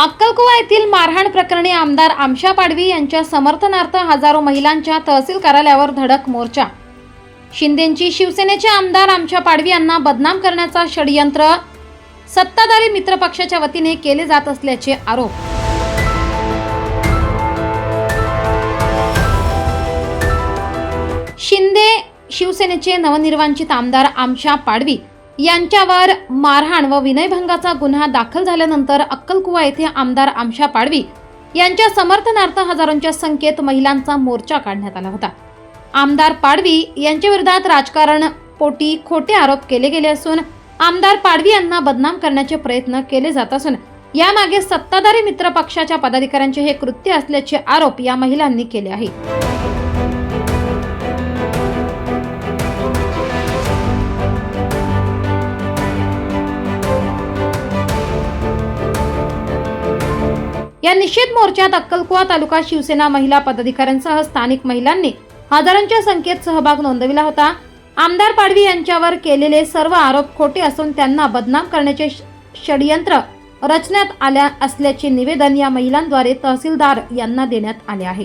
अक्कलकुवा येथील मारहाण प्रकरणी आमदार आमशा पाडवी यांच्या समर्थनार्थ हजारो महिलांच्या तहसील कार्यालयावर धडक मोर्चा. शिंदेची शिवसेनेचे आमदार आमशा पाडवी यांना बदनाम करण्याचा षडयंत्र सत्ताधारी मित्रपक्षाच्या वतीने केले जात असल्याचे आरोप. शिंदे शिवसेनेचे नवनिर्वाचित आमदार आमशा पाडवी यांच्यावर मारहाण व विनयभंगाचा गुन्हा दाखल झाल्यानंतर अक्कलकुवा येथे आमदार आमशा पाडवी यांच्या समर्थनार्थ हजारोंच्या संख्येत महिलांचा मोर्चा काढण्यात आला होता. आमदार पाडवी यांच्या विरोधात राजकारण पोटी खोटे आरोप केले गेले असून आमदार पाडवी यांना बदनाम करण्याचे प्रयत्न केले जात असून यामागे सत्ताधारी मित्र पक्षाच्या पदाधिकाऱ्यांचे हे कृत्य असल्याचे आरोप या महिलांनी केले आहे. या निषेध मोर्चात अक्कलकुवा तालुका शिवसेना महिला पदाधिकाऱ्यांसह स्थानिक महिलांनी हजारांच्या संख्येत सहभाग नोंदविला होता. आमदार पाडवी यांच्यावर केलेले सर्व आरोप खोटे असून त्यांना बदनाम करण्याचे षडयंत्र रचण्यात आल्या असल्याचे निवेदन या महिलांद्वारे तहसीलदार यांना देण्यात आले आहे.